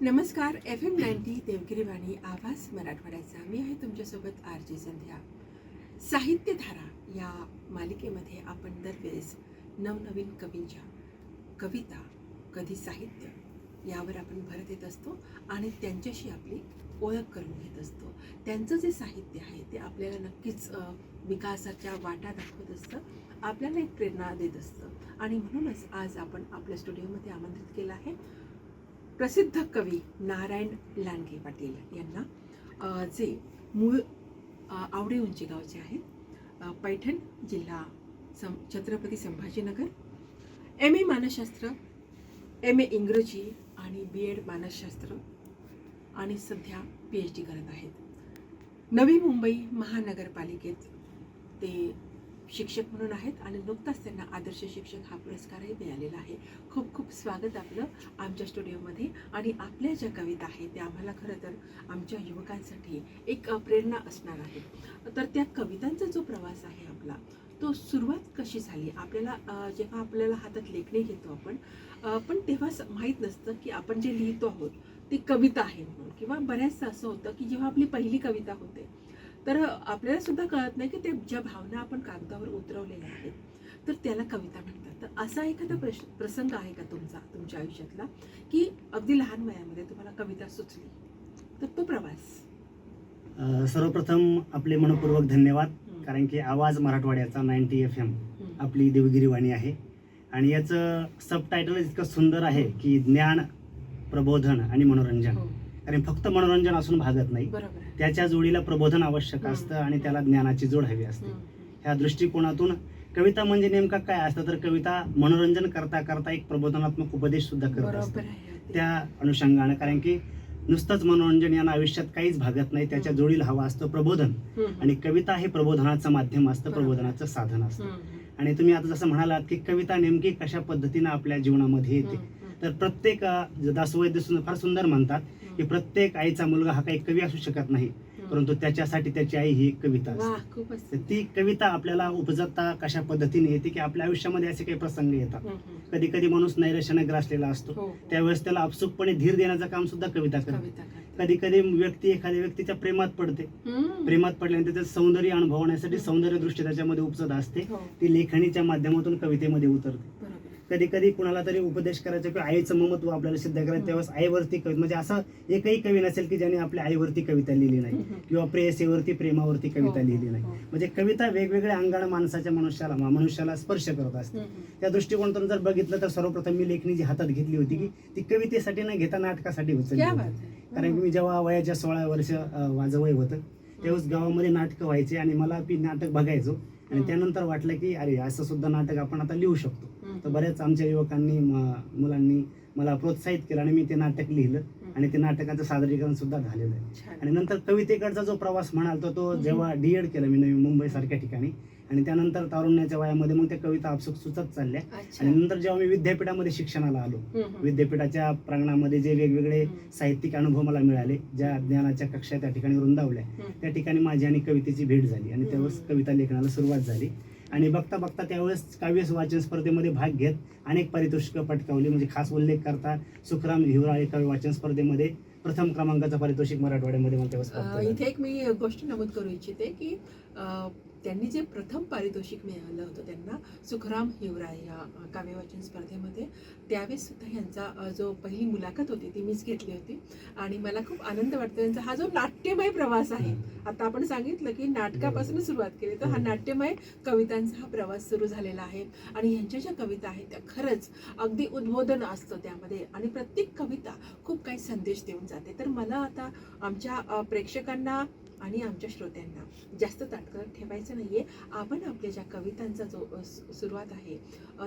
नमस्कार F M ninety Devgiri Vani आवाज मराठवाड्याचा. मी आहे तुमच्यासोबत आर जे संध्या. साहित्यधारा या मालिकेमध्ये आपण दरवेळेस नवनवीन कवींच्या कविता कधी साहित्य यावर आपण भर देत असतो आणि त्यांच्याशी आपली ओळख करून घेत असतो. त्यांचं जे साहित्य आहे ते आपल्याला नक्कीच विकासाच्या वाटा दाखवत असतं आपल्याला एक प्रेरणा देत असतं. आणि म्हणूनच आज आपण आपल्या स्टुडिओमध्ये आमंत्रित केलं आहे प्रसिद्ध कवी नारायण लांडगे पाटील यांना जे मूळ आवडे उंची गावचे आहेत पैठण जिल्हा सं छत्रपती संभाजीनगर एम ए मानसशास्त्र एम ए इंग्रजी आणि बी एड मानसशास्त्र आणि सध्या पी एच डी करत आहेत. नवी मुंबई महानगरपालिकेत ते शिक्षक म्हणून आहेत आणि नुकताच त्यांना आदर्श शिक्षक हा पुरस्कारही मिळालेला आहे. खूप खूप स्वागत आपलं आमच्या स्टुडिओमध्ये आणि आपल्या ज्या कविता आहेत त्या आम्हाला खरं तर आमच्या युवकांसाठी एक प्रेरणा असणार आहे. तर त्या कवितांचा जो प्रवास आहे आपला तो सुरुवात कशी झाली? आपल्याला जेव्हा आपल्याला हातात लेखणी घेतो आपण पण तेव्हाच माहीत नसतं की आपण जे लिहितो आहोत ती कविता आहे म्हणून. किंवा बऱ्याचदा असं होतं की जेव्हा आपली पहिली कविता होते तर आपल्याला सुद्धा कळत नाही की ते ज्या भावना आपण कागदावर उतरवलेल्या आहेत तर त्याला कविता म्हणतात. तर असा एखादा प्रश प्रसंग आहे का तुमचा तुमच्या आयुष्यातला की अगदी लहान वयामध्ये तुम्हाला कविता सुचली तर तो प्रवास? सर्वप्रथम आपले मनपूर्वक धन्यवाद. कारण की आवाज मराठवाड्याचा नाईन्टी एफ एम. आपली देवगिरी वाणी आहे. आणि याचं सब टायटल इतकं सुंदर आहे की ज्ञान प्रबोधन आणि मनोरंजन. हो, कारण फक्त मनोरंजन असून भागत नाही. त्याच्या जोडीला प्रबोधन आवश्यक. असतं आणि त्याला ज्ञानाची जोड हवी असते. ह्या दृष्टिकोनातून कविता म्हणजे नेमका काय असतं तर कविता मनोरंजन करता करता एक प्रबोधनात्मक उपदेश सुद्धा करत असते. त्या अनुषंगानं कारण की नुसतंच मनोरंजन यांना आयुष्यात काहीच भागत नाही त्याच्या. जोडीला हवं असतं प्रबोधन. आणि कविता हे प्रबोधनाचं माध्यम असतं. प्रबोधनाचं साधन असतं. आणि तुम्ही आता जसं म्हणालात की कविता नेमकी कशा पद्धतीनं आपल्या जीवनामध्ये येते. तर प्रत्येक दासवैद्य फार सुंदर म्हणतात की प्रत्येक आईचा मुलगा हा काही कवी असू शकत नाही. परंतु त्याच्यासाठी त्याची आई ही एक कविता असते. ती कविता आपल्याला उपजता कशा पद्धतीने येते की आपल्या आयुष्यामध्ये असे काही प्रसंग येतात. कधी कधी माणूस नैराश्याने ग्रासलेला असतो. हो त्यावेळेस त्याला अपसूकपणे धीर देण्याचं काम सुद्धा कविता करते. कधी कधी व्यक्ती एखाद्या व्यक्तीच्या प्रेमात पडते. प्रेमात पडल्यानंतर त्याचं सौंदर्य अनुभवण्यासाठी. सौंदर्य दृष्टी त्याच्यामध्ये उपजत असते. हो. ती लेखणीच्या माध्यमातून कवितेमध्ये उतरते. कधी कधी कुणाला तरी उपदेश करायचा किंवा आईचं ममत्व आपल्याला सिद्ध करायचं त्यावेळेस आईवरती कविता म्हणजे असं एकही कवी नसेल की ज्याने आपल्या आईवरती कविता लिहिली नाही. किंवा प्रेयसीवरती प्रेमावरती कविता हो, लिहिली नाही हो. म्हणजे कविता वेगवेगळ्या अंगाने माणसाच्या मनुष्याला मनुष्याला स्पर्श करत असते. त्या दृष्टिकोनातून जर बघितलं तर सर्वप्रथम मी लेखणी जी हातात घेतली होती की ती कवितेसाठी न घेता नाटकासाठी उचलली. कारण की मी जेव्हा वयाच्या सोळा वर्ष माझं वय होतं तेव्हाच गावामध्ये नाटकं व्हायचे आणि मला नाटक बघायचो आणि. त्यानंतर वाटलं की अरे असं सुद्धा नाटक आपण आता लिहू शकतो. तर बऱ्याच आमच्या युवकांनी मुलांनी मला प्रोत्साहित केलं आणि मी ते नाटक लिहिलं आणि ते नाटकाचं सादरीकरण सुद्धा झालेलं आहे. आणि नंतर कवितेकडचा जो प्रवास म्हणाल तर तो. जेव्हा डीएड केलं मी नवी मुंबई सारख्या ठिकाणी आणि त्यानंतर तारुण्याच्या वयामध्ये मग त्या कविता आपसूक सुचत चालल्या. आणि नंतर जेव्हा मी विद्यापीठामध्ये शिक्षणाला आलो. विद्यापीठाच्या प्रांगणामध्ये जे वेगवेगळे. साहित्यिक अनुभव मला मिळाले ज्या ज्ञानाच्या कक्षा त्या ठिकाणी रुंदावल्या. त्या ठिकाणी माझी आणि कवितेची भेट झाली आणि त्यावेळेस हम्म. कविता लेखनाला सुरुवात झाली आणि बघता बघता त्यावेळेस काव्य वाचन स्पर्धेमध्ये भाग घेत अनेक पारितोषिकं पटकावली म्हणजे खास उल्लेख करता सुखराम हिवराळे काव्य वाचन स्पर्धेमध्ये प्रथम क्रमांकाचं पारितोषिक मराठवाड्यामध्ये मला. इथे एक मी गोष्ट नमूद करू इच्छिते की त्यांनी जे प्रथम पारितोषिक मिळालं होतं त्यांना सुखराम हिवराय या काव्यवाचन स्पर्धेमध्ये त्यावेळेस सुद्धा यांचा जो पहिली मुलाखत होती ती मीच घेतली होती. आणि मला खूप आनंद वाटतो त्यांचा हा जो नाट्यमय प्रवास आहे. आता आपण सांगितलं की नाटकापासून सुरुवात केली तर हा. नाट्यमय कवितांचा हा प्रवास सुरू झालेला आहे. आणि ह्यांच्या ज्या कविता आहेत त्या खरंच अगदी उद्बोधन असतं त्यामध्ये. आणि प्रत्येक कविता खूप काही संदेश देऊन जाते. तर मला आता आमच्या प्रेक्षकांना आणि आमच्या श्रोत्यांना जास्त ताटकळत ठेवायचं नाहीये. आपण आपल्या ज्या कवितांचा जो सुरुवात आहे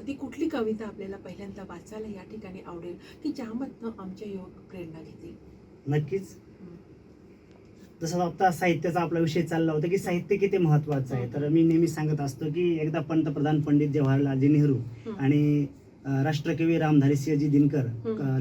ती कुठली कविता आपल्याला पहिल्यांदा वाचायला या ठिकाणी आवडेल की ज्यामधनं आमच्या युवक प्रेरणा घेतील? नक्कीच. जसं आता साहित्याचा आपला विषय चालला होता की साहित्य किती महत्वाचं आहे. तर मी नेहमी सांगत असतो की एकदा पंतप्रधान पंडित जवाहरलालजी नेहरू. आणि राष्ट्रकवी रामधारी सिंहजी दिनकर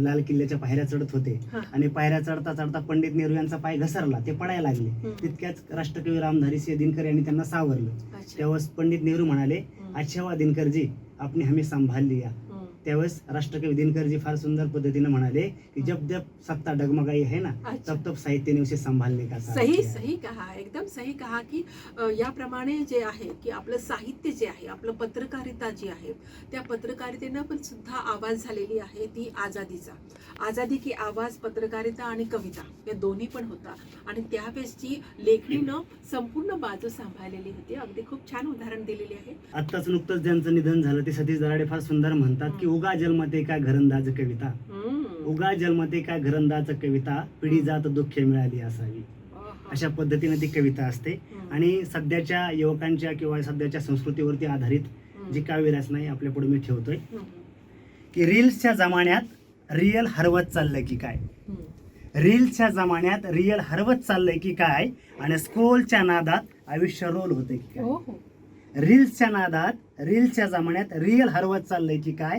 लाल किल्ल्याच्या पायऱ्या चढत होते. आणि पायऱ्या चढता चढता पंडित नेहरू यांचा पाय घसरला ते पडायला लागले. तितक्याच राष्ट्रकवी रामधारी सिंह दिनकर यांनी त्यांना सावरलं तेव्हा पंडित नेहरू म्हणाले हम्म. अच्छा वा दिनकर जी आपने हमें संभाल लिया हम्म. त्यावेळेस राष्ट्रकवी दिनकरजी फार सुंदर पद्धतीने म्हणाले की जब जब सत्ता डगमगाई है ना अच्छा. तब तब साहित्य ने उसे संभालने का सही. सही कहा एकदम सही कहा की याप्रमाणे जे आहे की आपलं साहित्य जे आहे आपलं पत्रकारिता जी आहे त्या पत्रकारितेनं पण सुद्धा आवाज झालेली आहे ती आझादीचा आझादी की आवाज पत्रकारिता आणि कविता या दोन्ही पण होता. आणि त्यावेळेसची लेखणीनं संपूर्ण बाजू सांभाळलेली होती. अगदी खूप छान उदाहरण दिलेले आहे. आत्ताच नुकतंच ज्यांचं निधन झालं ते सतीश दराडे फार सुंदर म्हणतात की उगा जन्मते का घरंदाज कविता. उगा जन्मते का घरंदाज कविता पिढी जात दुःखे मिळाली असावी. अशा पद्धतीने ती कविता असते. आणि सध्याच्या युवकांच्या किंवा सध्याच्या संस्कृतीवरती आधारित. जी काव्य रचना आहे आपल्या पुढे मी ठेवतोय. की रील्सच्या जमान्यात रिअल हरवत चाललंय की काय. रील्सच्या जमान्यात रिअल हरवत चाललंय की काय आणि स्क्रोलच्या नादात आयुष्य रोल होतंय की काय रील्सच्या नादात रील्सच्या जमान्यात रिअल हरवत चाललंय की काय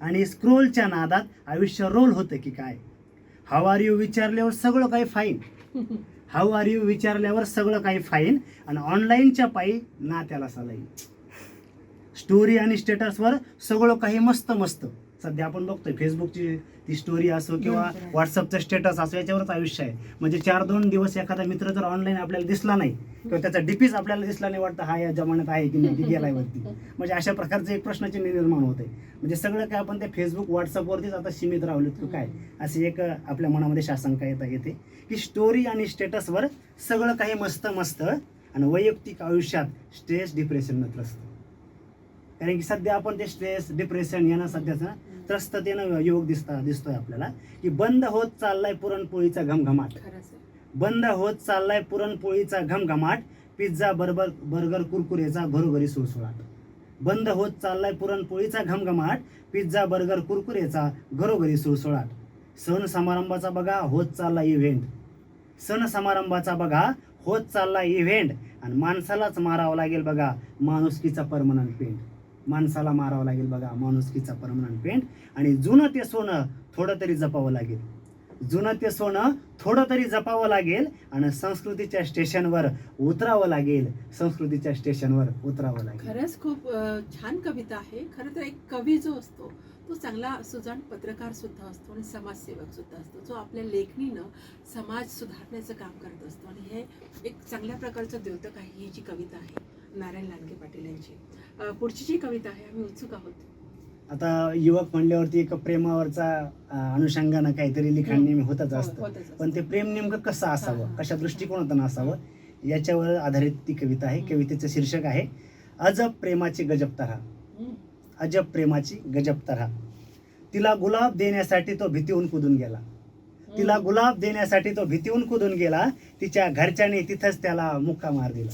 आणि स्क्रोलच्या नादात आयुष्य रोल होतं की काय? हाव आर यू विचारल्यावर सगळं काही फाईन हाऊ आर यू विचारल्यावर सगळं काही फाईन आणि ऑनलाईनच्या पायी ना त्याला सलाईन स्टोरी आणि स्टेटसवर सगळं काही मस्त मस्त सध्या आपण बघतोय फेसबुकची ती स्टोरी असो किंवा. व्हॉट्सअपचं स्टेटस असो याच्यावरच आयुष्य आहे. म्हणजे चार दोन दिवस एखादा मित्र जर ऑनलाईन आपल्याला दिसला नाही किंवा त्याचा डीपीच आपल्याला दिसला नाही वाटतं हा या जमान्यात आहे की नाही गेलाय वरती. म्हणजे अशा प्रकारचं एक प्रश्नाचे निर्माण होते. म्हणजे सगळं काय आपण त्या फेसबुक व्हॉट्सअपवरतीच आता सीमित राहिलोत की काय? असे एक आपल्या मनामध्ये शासंका येता येते. की स्टोरी आणि स्टेटसवर सगळं काही मस्त मस्त आणि वैयक्तिक आयुष्यात स्ट्रेस डिप्रेशन त्रस्त कारण की सध्या आपण ते स्ट्रेस डिप्रेशन यांना सध्याचं त्रस्ततेनं योग दिसता दिसतोय आपल्याला की बंद होत चाललाय पुरणपोळीचा घमघमाट. बंद होत चाललाय पुरणपोळीचा घमघमाट पिझ्झा बर्गर बर्गर कुरकुरेचा घरोघरी सुळसुळाट. बंद होत चाललाय पुरणपोळीचा घमघमाट पिझ्झा बर्गर कुरकुरेचा घरोघरी सुळसुळाट. सण समारंभाचा बघा होत चालला इव्हेंट सण समारंभाचा बघा होत चालला इव्हेंट आणि माणसालाच मारावं लागेल बघा माणुसकीचा परमनंट पेंट माणसाला मारावं लागेल बघा. माणुसकीचा परमनंट पेंट आणि जुनं ते सोनं थोडं तरी जपावं लागेल. जुनं ते सोनं थोडं तरी जपावं लागेल आणि संस्कृतीच्या स्टेशनवर उतरावं लागेल. संस्कृतीच्या स्टेशनवर उतरावं लागेल. खरंच खूप छान कविता आहे. खरं तर एक कवी जो असतो तो चांगला सुजाण पत्रकार सुद्धा असतो आणि समाजसेवक सुद्धा असतो. जो आपल्या लेखणीनं समाज सुधारण्याचं काम करत असतो. आणि हे एक चांगल्या प्रकारचं द्योतक आहे ही जी कविता आहे. नारायण लांडगे पाटील यांची. पुढची जी कविता आहे आम्ही उत्सुक आहोत. आता युवक म्हणल्यावरती एक प्रेमावरचा अनुषंगानं काहीतरी लिखाण नेहमी होतच हो, असतं. होतच असतं. पण ते प्रेम नेमकं कसं असावं. कशा दृष्टिकोनातून असावं? याच्यावर आधारित ती कविता आहे. कवितेचं शीर्षक आहे अजब प्रेमाची गजब तऱ्हा. अजब प्रेमाची गजब तऱ्हा तिला गुलाब देण्यासाठी तो भीतीहून कुदून गेला. तिला गुलाब देण्यासाठी तो भीतीहून कुदून गेला. तिच्या घरच्याने तिथंच त्याला मुक्का मार दिला.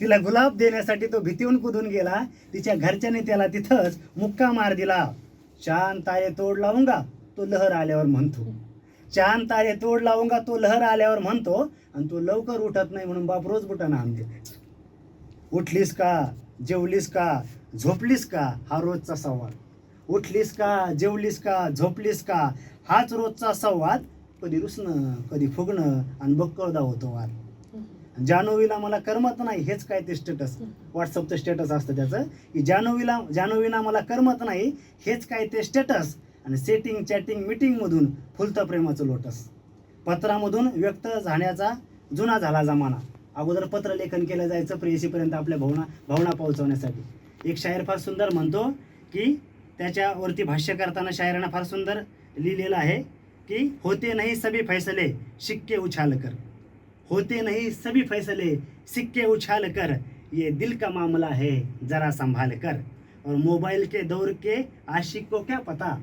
तिला गुलाब देण्यासाठी तो भीतीहून कुदून गेला. तिच्या घरच्याने त्याला तिथंच मुक्का मार दिला. चांद तारे तोड लावूंगा तो लहर आल्यावर म्हणतो. चांद तारे तोड लावूंगा तो लहर आल्यावर म्हणतो. आणि तो लवकर उठत नाही म्हणून बाप रोज बुटाना आणते उठलीस का? जेवलीस का? झोपलीस का? हा रोजचा संवाद. उठलीस का? जेवलीस का? झोपलीस का? हाच रोजचा संवाद. कधी रुसणं कधी फुगणं आणि बक्कळदा होतो वाद जानोवीला मला करमत नाही हेच काय ते स्टेटस व्हॉट्सअपचं स्टेटस असतं त्याचं. की जानोवीला जानोवीना मला करमत नाही हेच काय ते स्टेटस आणि सेटिंग चॅटिंग मिटिंगमधून फुलतं प्रेमाचं लोटस पत्रामधून व्यक्त झाण्याचा जुना झाला जमाना. अगोदर पत्र लेखन केलं जायचं प्रेयसीपर्यंत आपल्या भावना भावना पोहोचवण्यासाठी. एक शायर फार सुंदर म्हणतो की त्याच्यावरती भाष्य करताना शायरानं फार सुंदर लिहिलेलं आहे की होते नाही सभी फैसले शिक्के उछाल कर. होते नहीं सभी फैसले सिक्के उछाल कर। ये दिल का मामला है जरा संभाल कर। और मोबाइल के दौर के आशिक को क्या पता?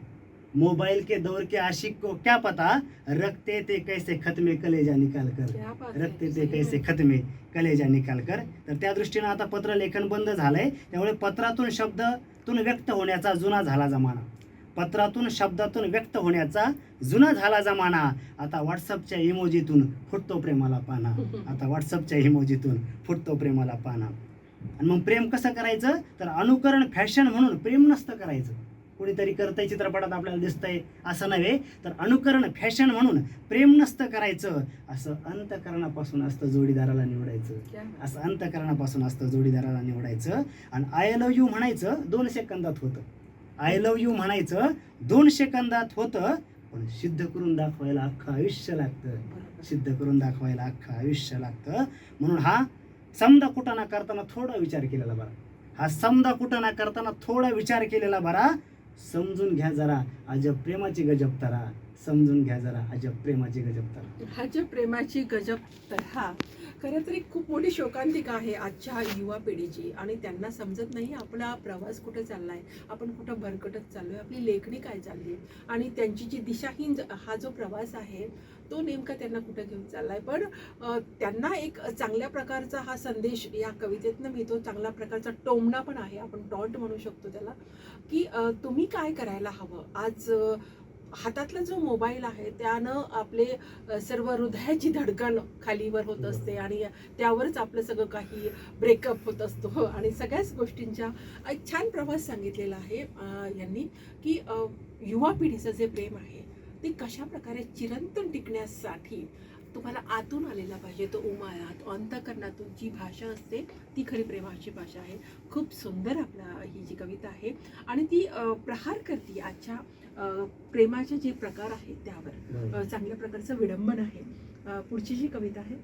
मोबाइल के दौर के आशिक को क्या पता? रखते थे कैसे खत्मे कलेजा निकाल कर. रखते ते कैसे खतमे कलेजा निकाल कर? तर त्या दृष्टीनं आता पत्र लेखन बंद झालंय त्यामुळे पत्रातून शब्दातून व्यक्त होण्याचा जुना झाला जमाना. पत्रातून शब्दातून व्यक्त होण्याचा जुना झाला जमाना. आता व्हॉट्सअपच्या इमोजीतून फुटतो प्रेमाला पाना. आता व्हॉट्सअपच्या इमोजीतून फुटतो प्रेमाला पाना. आणि मग प्रेम कसं करायचं? तर अनुकरण फॅशन म्हणून प्रेम नसतं करायचं. कोणीतरी करतंय चित्रपटात आपल्याला दिसतंय असं नव्हे. तर अनुकरण फॅशन म्हणून प्रेम नसतं करायचं. असं अंतकरणापासून असतं जोडीदाराला निवडायचं. असं अंतकरणापासून असतं जोडीदाराला निवडायचं. आणि आय लव्ह यू म्हणायचं दोन सेकंदात होतं. आय लव्ह यू म्हणायचं दोन सेकंदात होतं पण सिद्ध करून दाखवायला अख्खं आयुष्य लागतं. सिद्ध करून दाखवायला अख्खं आयुष्य लागतं. म्हणून हा समजा कुटाणा करताना थोडा विचार केलेला बरा. हा समजा कुटाणा करताना थोडा विचार केलेला बरा. समजून घ्या जरा अजब प्रेमाची गजब तरा. समजून घ्या जरा अजब प्रेमाची गजब तरा. हा ज्या प्रेमाची गजब तऱ्हा खरं तर एक खूप मोठी शोकांतिका आहे आजच्या युवा पिढीची. आणि त्यांना समजत नाही आपला प्रवास कुठे आहे आपण कुठं भरकटत चाललो आहे आपली लेखणी काय चालली आहे. आणि त्यांची जी दिशाहीन ज- हा जो प्रवास आहे तो नेमका त्यांना कुठं घेऊन चालला आहे पण त्यांना एक चांगल्या प्रकारचा हा संदेश या कवितेतनं मिळतो. चांगल्या प्रकारचा टोमणा पण आहे आपण डॉट म्हणू शकतो त्याला की तुम्ही काय करायला हवं? आज हातातला जो मोबाईल आहे त्यानं आपले सर्व हृदयाची धडकन खालीवर होत असते आणि त्यावरच आपलं सगळं काही ब्रेकअप होत असतो. आणि सगळ्याच गोष्टींच्या एक छान प्रवास सांगितलेला आहे यांनी की युवा पिढीचं जे प्रेम आहे ते कशा प्रकारे चिरंतन टिकण्यासाठी तुम्हाला आतून आलेला पाहिजे तो उमाळात अंतकरणातून जी भाषा असते ती खरी प्रेमाची भाषा आहे. खूप सुंदर आपला ही जी कविता आहे. आणि ती प्रहार करते आजच्या प्रेमाचे जे प्रकार आहेत त्यावर. चांगल्या प्रकारचं विडंबन आहे. पुढची जी कविता आहे?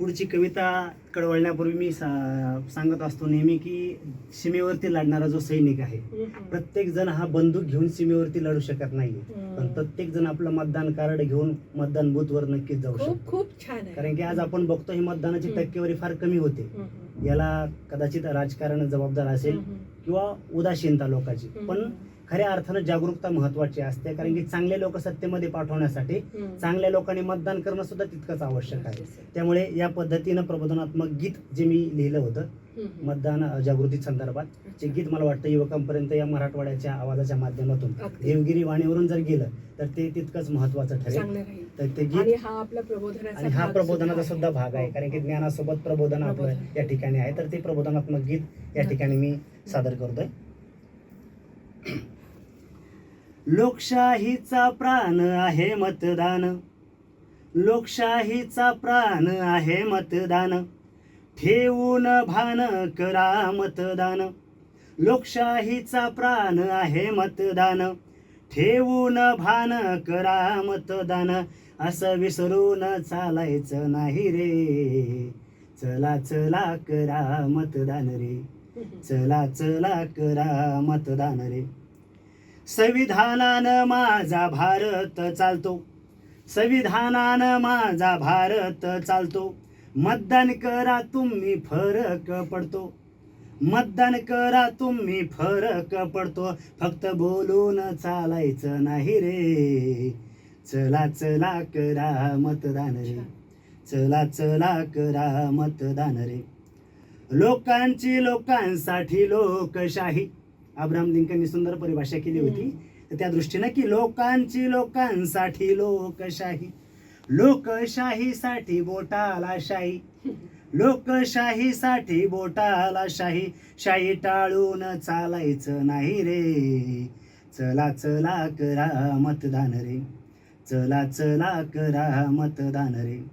पुढची कविता कळवळण्यापूर्वी मी सा- सांगत असतो नेहमी की सीमेवरती लढणारा जो सैनिक आहे प्रत्येक जण हा बंदूक घेऊन सीमेवरती लढू शकत नाही. पण प्रत्येक जण आपलं मतदान कार्ड घेऊन मतदान बूथवर नक्कीच जाऊ शकतो. खूप छान कारण की आज आपण बघतो ही मतदानाची. टक्केवारी फार कमी होते. याला कदाचित राजकारण जबाबदार असेल किंवा उदासीनता लोकांची. पण खऱ्या अर्थानं जागरूकता महत्वाची असते. कारण की चांगले लोक सत्तेमध्ये पाठवण्यासाठी. चांगल्या लोकांनी मतदान करणं सुद्धा तितकंच आवश्यक आहे. त्यामुळे या पद्धतीनं प्रबोधनात्मक गीत जे मी लिहिलं होतं. मतदान जागृती संदर्भात ते गीत मला वाटतं युवकांपर्यंत या मराठवाड्याच्या आवाजाच्या माध्यमातून. देवगिरी वाणीवरून जर गेलं तर ते तितकंच महत्वाचं ठरेल. तर ते गीत हा आणि हा प्रबोधनाचा सुद्धा भाग आहे. हो, कारण की हो. ज्ञानासोबत प्रबोधन आपलं. या ठिकाणी आहे. तर ते प्रबोधनात्मक गीत या ठिकाणी मी सादर करतोय. लोकशाहीचा प्राण आहे मतदान. लोकशाहीचा प्राण आहे मतदान. ठेवून भान करा मतदान. लोकशाहीचा प्राण आहे मतदान. ठेवून भान करा मतदान. असं विसरून चालायचं नाही रे. चला चला करा मतदान रे. चला चला करा मतदान रे. संविधानानं माझा भारत चालतो. संविधानानं माझा भारत चालतो. मतदान करा तुम्ही फरक पडतो. मतदान करा तुम्ही फरक पडतो. फक्त बोलून चालायचं नाही रे. चला चला करा मतदान रे. चला चला करा मतदान रे. लोकांची लोकांसाठी लोकशाही. अब्राहम लिंकननी सुंदर परिभाषा केली होती. तर त्या दृष्टीनं की लोकांची लोकांसाठी लोकशाही. लोकशाहीसाठी बोटाला शाही. लोकशाहीसाठी बोटाला शाही. शाही टाळून चालायचं नाही रे. चला चला करा मतदान रे. चला चला करा मतदान रे.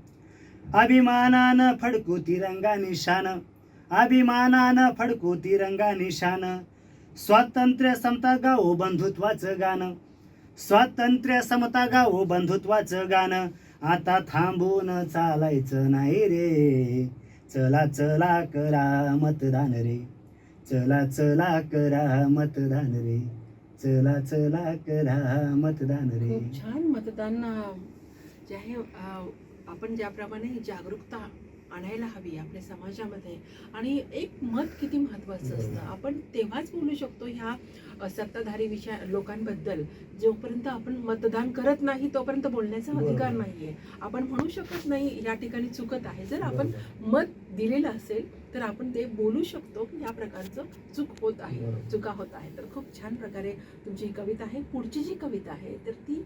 अभिमानानं फडकू तिरंगा निशान. अभिमानानं फडकू तिरंगा निशान. स्वातंत्र्य समता गाओ बंधुत्वाचं गाणं. स्वातंत्र्य समता गाओ बंधुत्वाचं गाणं. आता थांबून चालायचं नाही रे. चला चला करा मतदान रे. चला चला करा मतदान रे. चला चला करा मतदान रे. छान मतदान जे आहे आपण ज्याप्रमाणे जागरूकता आणायला हवी आपल्या समाजामध्ये आणि एक मत किती महत्त्वाचं असतं. आपण तेव्हाच बोलू शकतो ह्या सत्ताधारी विषय लोकांबद्दल जोपर्यंत आपण मतदान करत नाही तोपर्यंत बोलण्याचा अधिकार बरोबर. नाहीये आपण म्हणू शकत नाही या ठिकाणी चुकत आहे जर आपण. मत दिलेलं असेल तर आपण ते बोलू शकतो की या प्रकारचं चूक होत आहे. चुका होत आहे तर खूप छान प्रकारे तुमची ही कविता आहे पुढची जी कविता आहे तर ती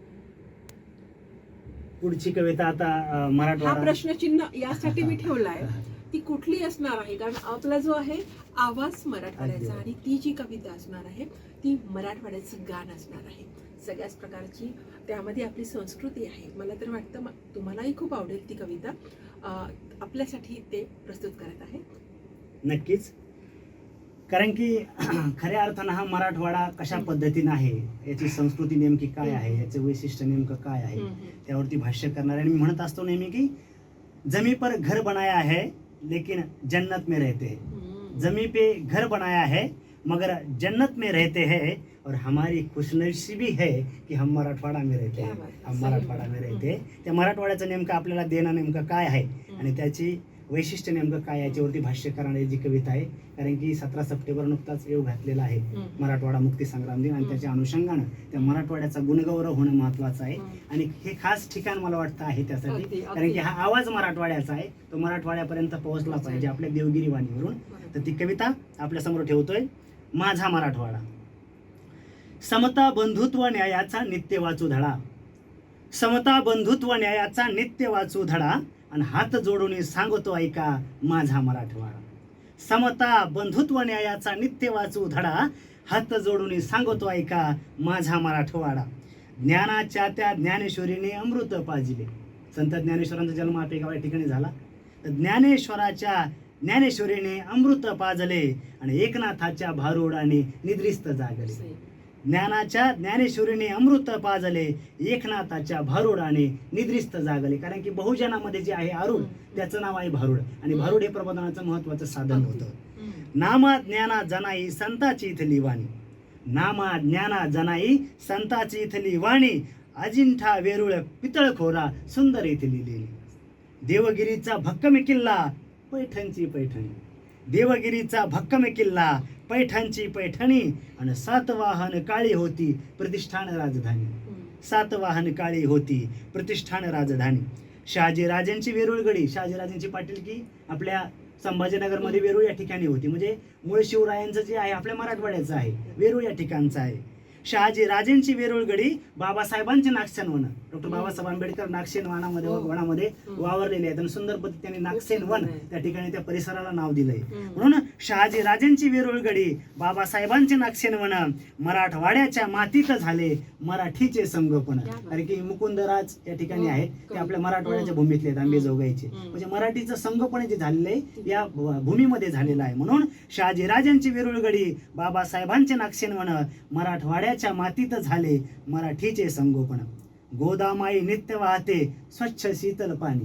पुढची कविता आता अं, हा प्रश्नचिन्ह यासाठी मी ठेवलाय. ती कुठली असणार आहे? कारण आपला जो आहे आवाज मराठवाड्याचा आणि ती जी कविता असणार आहे ती मराठवाड्याचं गाण असणार आहे. सगळ्याच प्रकारची त्यामध्ये आपली संस्कृती आहे. मला तर वाटतं तुम्हालाही खूप आवडेल ती कविता. आपल्यासाठी ते प्रस्तुत करत आहे. नक्कीच. कारण की खऱ्या अर्थानं हा मराठवाडा कशा पद्धतीनं आहे याची संस्कृती नेमकी काय आहे याचं वैशिष्ट्य नेमकं काय आहे. त्यावरती भाष्य करणार आणि मी म्हणत असतो नेहमी की जमी पर घर बनाया है लेकिन जन्नत में रहते हैं. जमी पे घर बनाया है मगर जन्नत में रहते हैं और हमारी खुशनसीबी है कि हम मराठवाडा में रहते हैं हम मराठवाडा में. रहते त्या मराठवाड्याचं नेमकं आपल्याला देणं नेमकं काय आहे. आणि त्याची वैशिष्ट्य नेमकं काय याच्यावरती भाष्य करणारी जी कविता आहे कारण की सतरा सप्टेंबर नुकताच योग घातलेला आहे. मराठवाडा मुक्ती संग्राम दिन आणि. त्याच्या अनुषंगानं त्या मराठवाड्याचा गुणगौरव होणं महत्वाचं आहे. आणि हे खास ठिकाण मला वाटतं आहे त्यासाठी कारण. की हा आवाज मराठवाड्याचा आहे तो मराठवाड्यापर्यंत पोहोचला पाहिजे आपल्या देवगिरी वाणीवरून. तर ती कविता आपल्यासमोर ठेवतोय माझा मराठवाडा समता बंधुत्व न्यायाचा नित्य वाचू धडा समता बंधुत्व न्यायाचा नित्य वाचू धडा आणि हात जोडून सांगतो ऐका माझा मराठवाडा समता बंधुत्व न्यायाचा नित्य वाचू धडा हात जोडून सांगतो ऐका माझा मराठवाडा ज्ञानाच्या त्या ज्ञानेश्वरीने अमृत पाजिले. संत ज्ञानेश्वरांचा जन्म आता एका ठिकाणी झाला. तर ज्ञानेश्वराच्या ज्ञानेश्वरीने अमृत पाजले आणि एकनाथाच्या भारुडाने निद्रिस्त जागले. ज्ञानाच्या ज्ञानेश्वरीने अमृत पाजले एकनाथाच्या भारुडाने निद्रिस्त जागले. कारण की बहुजनामध्ये जे आहे आरुड त्याचं नाव आहे भारुड. आणि भारुड हे प्रबोधनाचं महत्वाचं साधन होतं. नामा ज्ञाना जनाई संताची इथली वाणी नामा ज्ञाना जनाई संताची इथली वाणी अजिंठा वेरुळ पितळ खोरा सुंदर इथली लिहिली देवगिरीचा भक्कम किल्ला पैठणची पैठणी. देवगिरीचा भक्कम किल्ला पैठणची पैठणी आणि सातवाहन काळी होती प्रतिष्ठान राजधानी. सातवाहन काळी होती प्रतिष्ठान राजधानी. शहाजीराजांची वेरुळगडी शहाजीराजांची पाटील की आपल्या संभाजीनगरमध्ये वेरूळ या ठिकाणी होती. म्हणजे मूळ शिवरायांचं जे आहे आपल्या मराठवाड्याचं आहे वेरूळ या ठिकाणचं आहे. शहाजी राजेंची वेरुळगडी बाबासाहेबांचे नागसेन वन डॉक्टर बाबासाहेब आंबेडकर नागसेन वनामध्ये हो. वनामध्ये. वावरलेले आहेत आणि सुंदर पद्धतीने नागसेन वन. त्या ठिकाणी त्या परिसराला नाव दिलंय. म्हणून शहाजी राजेंची वेरुळगडी बाबासाहेबांचे नागसेन वन मराठवाड्याच्या मातीत झाले मराठीचे संगोपन. कारण की मुकुंदराज या ठिकाणी हो, आहेत ते आपल्या मराठवाड्याच्या हो. भूमीतले आहेत आंबेजोगाईचे. म्हणजे मराठीचं संगोपन जे झालेलं आहे या भूमीमध्ये झालेलं आहे म्हणून शहाजीराजांची वेरुळगडी बाबासाहेबांचे नागसेन वन मराठवाड्याच्या मातीत झाले मराठीचे संगोपन. गोदामाई नित्य वाहते स्वच्छ शीतल पाणी.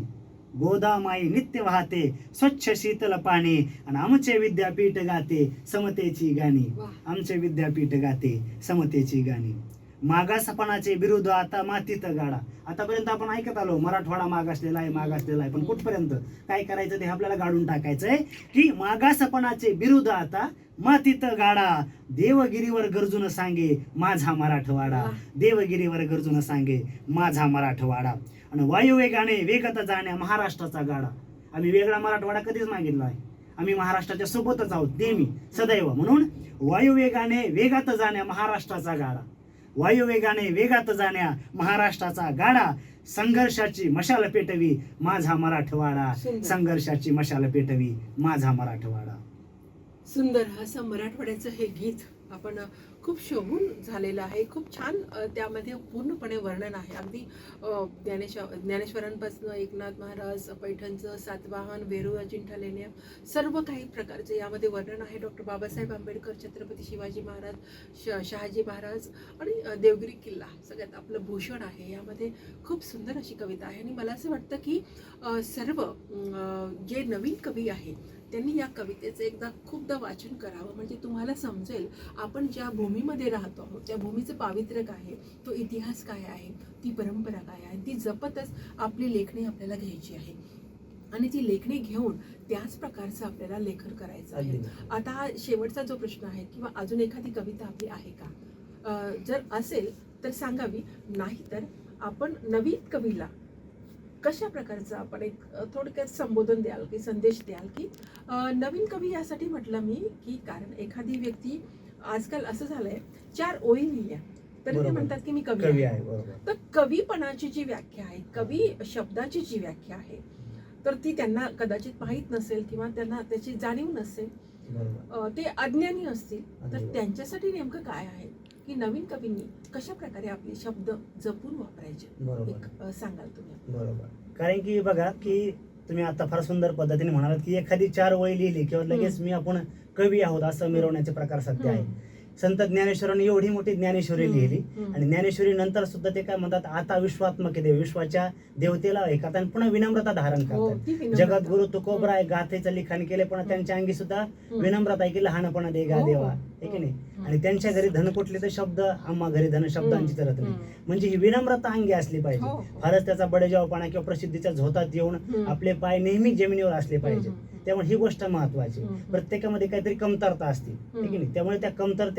गोदामाई नित्य वाहते स्वच्छ शीतल पाणी. आणि आमचे विद्यापीठ गाते समतेची गाणी. आमचे विद्यापीठ गाते समतेची गाणी. मागासपणाचे विरुद्ध आता मातीत गाडा. आतापर्यंत आपण ऐकत आलो मराठवाडा मागासलेला आहे मागासलेला आहे. पण कुठपर्यंत? काय करायचं ते आपल्याला गाडून टाकायचंय की मागासपणाचे विरुद्ध आता मातीत गाडा. देवगिरीवर गरजून सांगे माझा मराठवाडा. देवगिरीवर गरजून सांगे माझा मराठवाडा. आणि वायुवेगाने वेगत जाण्या महाराष्ट्राचा गाडा. आम्ही वेगळा मराठवाडा कधीच मागितला आहे आम्ही महाराष्ट्राच्या सोबतच आहोत नेहमी सदैव. म्हणून वायुवेगाने वेगात जाण्या महाराष्ट्राचा गाडा. वायुवेगाने वेगात जाण्या महाराष्ट्राचा गाडा. संघर्षाची मशाल पेटवी माझा मराठवाडा. संघर्षाची मशाल पेटवी माझा मराठवाडा. सुंदर असं मराठवाड्याचं हे गीत आपण खूप शोभून झालेलं आहे. खूप छान त्यामध्ये पूर्णपणे वर्णन आहे. अगदी ज्ञानेश्वर ज्ञानेश्वरांपासून एकनाथ महाराज पैठणचं सातवाहन वेरूळ अजिंठा लेण्या सर्व काही प्रकारचे यामध्ये वर्णन आहे. डॉक्टर बाबासाहेब आंबेडकर छत्रपती शिवाजी महाराज श शहाजी महाराज आणि देवगिरी किल्ला. सगळ्यात आपलं भूषण आहे. यामध्ये खूप सुंदर अशी कविता आहे. आणि मला असं वाटतं की सर्व जे नवीन कवी आहेत त्यांनी या कवितेचं एकदा खूपदा वाचन करावं म्हणजे तुम्हाला समजेल आपण ज्या भूमीमध्ये राहतो आहोत त्या भूमीचं पावित्र्य काय आहे तो इतिहास काय आहे ती परंपरा काय आहे ती जपतच आपली लेखणी आपल्याला घ्यायची आहे. आणि ती लेखणी घेऊन त्याच प्रकारचं आपल्याला लेखन करायचं आहे. आता हा शेवटचा जो प्रश्न आहे किंवा अजून एखादी कविता आपली आहे का? जर असेल तर सांगावी. नाही तर आपण नवीन कवीला कशा प्रकारचं आपण एक थोडक्यात संबोधन द्याल की संदेश द्याल की नवीन कवी यासाठी म्हटलं मी की कारण एखादी व्यक्ती आजकाल असं झालंय चार ओळी लिहिल्या. तर ते. म्हणतात की मी कवी आहे. तर कवीपणाची जी व्याख्या आहे कवी शब्दाची जी व्याख्या आहे तर ती त्यांना कदाचित माहीत नसेल किंवा त्यांना त्याची जाणीव नसेल ते अज्ञानी असतील तर. त्यांच्यासाठी नेमकं काय आहे? की नवीन कवींनी कशा प्रकारे आपले शब्द जपून वापरायचे? एक सांगाल तुम्ही. बरोबर. कारण की बघा की तुम्ही आता फार सुंदर पद्धतीने म्हणालात की एखादी चार वळी लिहिली किंवा लगेच मी आपण कवी आहोत असं मिरवण्याचे प्रकार सध्या आहे संत ज्ञानेश्वरांनी एवढी मोठी ज्ञानेश्वरी लिहिली आणि ज्ञानेश्वरी नंतर सुद्धा ते काय म्हणतात आता विश्वात्मक देव विश्वाच्या देवतेला करतात आणि पुन्हा विनम्रता धारण हो, करतात. जगद्गुरु तुकोबराय गाथेचं लिखाण केले पण त्यांच्या अंगी सुद्धा. विनम्रता आहे की लहानपणा दे गा हो, देवा हो, आहे की नाही. आणि त्यांच्या घरी धन कुठले तर शब्द आम्हा घरी धन शब्दांची तरत नाही. म्हणजे ही विनम्रता अंगी असली पाहिजे हो. फारच त्याचा बडेजावपणा किंवा प्रसिद्धीच्या झोतात येऊन. आपले पाय नेहमी जमिनीवर असले पाहिजे. त्यामुळे ही गोष्ट महत्वाची. प्रत्येकामध्ये काहीतरी कमतरता असते आहे की नाही त्यामुळे त्या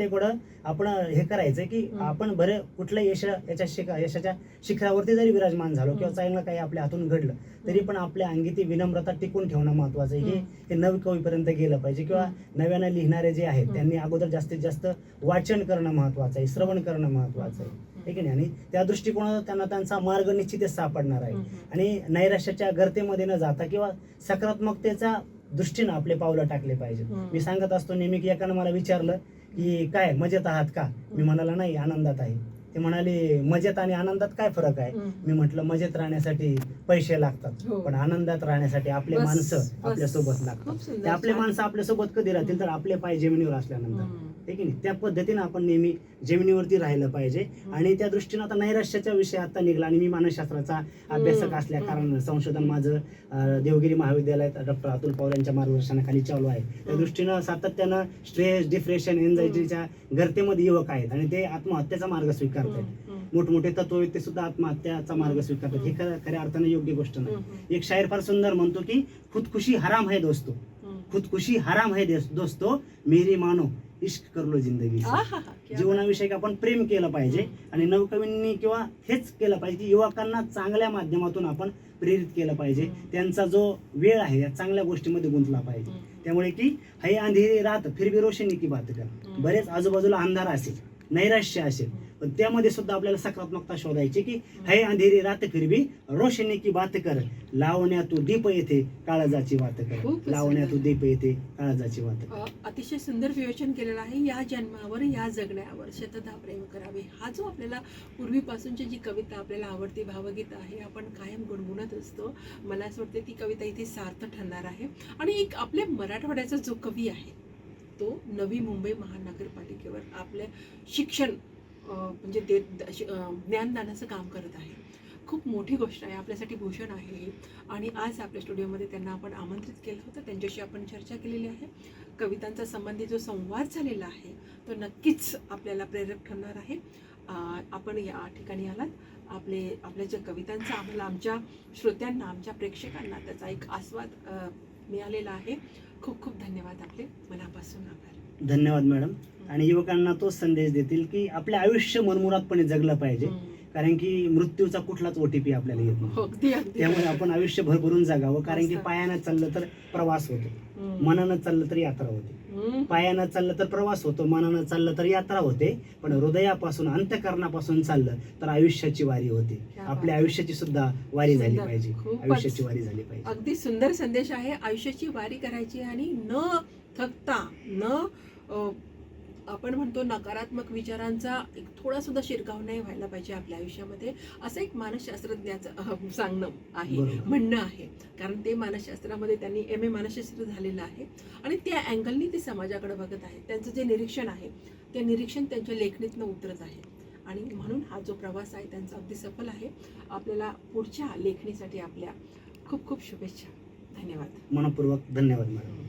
कमतरतेकडं आपण हे करायचं की. आपण बरे कुठल्या यश याच्या शिखा यशाच्या शिखरावरती जरी विराजमान झालो किंवा. चांगलं काही आपल्या हातून घडलं तरी पण आपल्या अंगी ती विनम्रता टिकून ठेवणं महत्वाचं आहे हे हम्म. हे नवकवीपर्यंत गेलं पाहिजे किंवा नव्यानं लिहिणारे जे आहेत. त्यांनी अगोदर जास्तीत जास्त वाचन करणं महत्वाचं आहे श्रवण करणं महत्वाचं आहे आहे की नाही आणि त्या दृष्टिकोनात त्यांना त्यांचा मार्ग निश्चितच सापडणार आहे आणि नैराश्याच्या गर्तेमध्ये न जाता किंवा सकारात्मकतेचा दृष्टीनं आपले पावलं टाकले पाहिजे. मी सांगत असतो नेहमी की एकानं मला विचारलं की काय मजेत आहात का? मी म्हणाला नाही आनंदात आहे. ते म्हणाले मजेत आणि आनंदात काय फरक आहे मी म्हटलं मजेत राहण्यासाठी पैसे लागतात हो. पण आनंदात राहण्यासाठी आपले माणसं. आपल्यासोबत लागतात ते आपले. माणसं आपल्यासोबत कधी राहतील तर आपले पाय जमिनीवर असल्यानंतर आहे की नाही त्या पद्धतीने आपण नेहमी जमिनीवरती राहिलं पाहिजे आणि त्या दृष्टीनं आता नैराश्याचा विषय आता निघला आणि मी मानसशास्त्राचा अभ्यासक. असल्या. कारण संशोधन माझं देवगिरी महाविद्यालयात डॉक्टर अतुल पवार यांच्या मार्गदर्शनाखाली चालू आहे त्या. दृष्टीनं सातत्यानं स्ट्रेस डिप्रेशन एन्झायटीच्या गर्तेमध्ये युवक आहेत आणि ते आत्महत्येचा मार्ग स्वीकारतात मोठमोठे तत्ववेत्ते सुद्धा आत्महत्याचा मार्ग स्वीकारतात. हे खऱ्या अर्थानं योग्य गोष्ट नाही. एक शायर फार सुंदर म्हणतो की खुदकुशी हराम है दोस्तो. खुदकुशी हराम है देस- दोस्तो मेरी मानो इश्क करलो जिंदगी. से. जीवनाविषयी आपण प्रेम केलं पाहिजे आणि नवकवींनी किंवा हेच केलं पाहिजे की युवकांना चांगल्या माध्यमातून आपण प्रेरित केलं पाहिजे. त्यांचा जो वेळ आहे या चांगल्या गोष्टीमध्ये गुंतला पाहिजे. त्यामुळे की हे अंधेरी रात फिर भी रोशनी की बात कर. बरेच आजूबाजूला अंधार असेल. नैराश्य असेल. पण त्यामध्ये सुद्धा आपल्याला सकारात्मकता शोधायची की हे अंधेरी रात फिर भी रोशनी की बात कर. लावण्या तू दीप येते काळजाची बात कर. लावण्या तू. दीप येते काळजाची बात कर. अतिशय सुंदर विवेचन केलेलं आहे या जन्मावर या जगण्यावर. शतदा प्रेम करावे. हा जो आपल्याला पूर्वीपासूनची जी कविता आपल्याला आवडती भावगीत आहे आपण कायम गुणगुणत असतो. मला असं वाटतं ती कविता इथे सार्थ ठरणार आहे. आणि एक आपल्या मराठवाड्याचा जो कवी आहे तो नवी मुंबई महानगरपालिकेवर आपल्या शिक्षण म्हणजे दे शि- ज्ञानदानाचं काम करत आहे. खूप मोठी गोष्ट आहे. आपल्यासाठी भूषण आहे आणि आज आपल्या स्टुडिओमध्ये त्यांना आपण आमंत्रित केलं होतं. त्यांच्याशी आपण चर्चा केलेली आहे. कवितांचा संबंधी जो संवाद झालेला आहे तो नक्कीच आपल्याला प्रेरक ठरणार आहे. आपण या ठिकाणी आलात. आपले आपल्या ज्या कवितांचा आम्हाला आमच्या श्रोत्यांना आमच्या प्रेक्षकांना त्याचा एक आस्वाद मिळालेला आहे. खूप खूप धन्यवाद आपले मनापासून आभार धन्यवाद मॅडम आणि युवकांना तोच संदेश देतील की आपले आयुष्य मनमुरादपणे जगलं पाहिजे. कारण की मृत्यूचा कुठलाच ओटीपी आपल्याला येत नाही हो, त्यामुळे आपण आयुष्य भरभरून जगावं कारण की. पायानं चाललं तर प्रवास होतो. मनानं चाललं तर यात्रा होते. पायानं चाललं तर प्रवास होतो मनानं चाललं तर यात्रा होते पण हृदयापासून अंतकरणापासून चाललं तर आयुष्याची वारी होते आपल्या. आयुष्याची सुद्धा वारी झाली. पाहिजे. आयुष्याची वारी झाली पाहिजे अगदी सुंदर संदेश आहे आयुष्याची वारी करायची आणि न थकता न आपण म्हणतो नकारात्मक विचारांचा एक थोडा सुद्धा शिरकाव नाही व्हायला पाहिजे आपल्या आयुष्यामध्ये असं एक मानसशास्त्रज्ञाचं सांगणं आहे. म्हणणं आहे. कारण ते मानसशास्त्रामध्ये त्यांनी एम ए मानसशास्त्र झालेलं आहे आणि त्या अँगलनी ते समाजाकडे बघत आहेत. त्यांचं जे निरीक्षण आहे ते निरीक्षण त्यांच्या लेखणीतनं उतरत आहे. आणि म्हणून हा जो प्रवास आहे त्यांचा अगदी सफल आहे. आपल्याला पुढच्या लेखणीसाठी आपल्या खूप खूप शुभेच्छा. धन्यवाद. मनपूर्वक धन्यवाद मॅडम.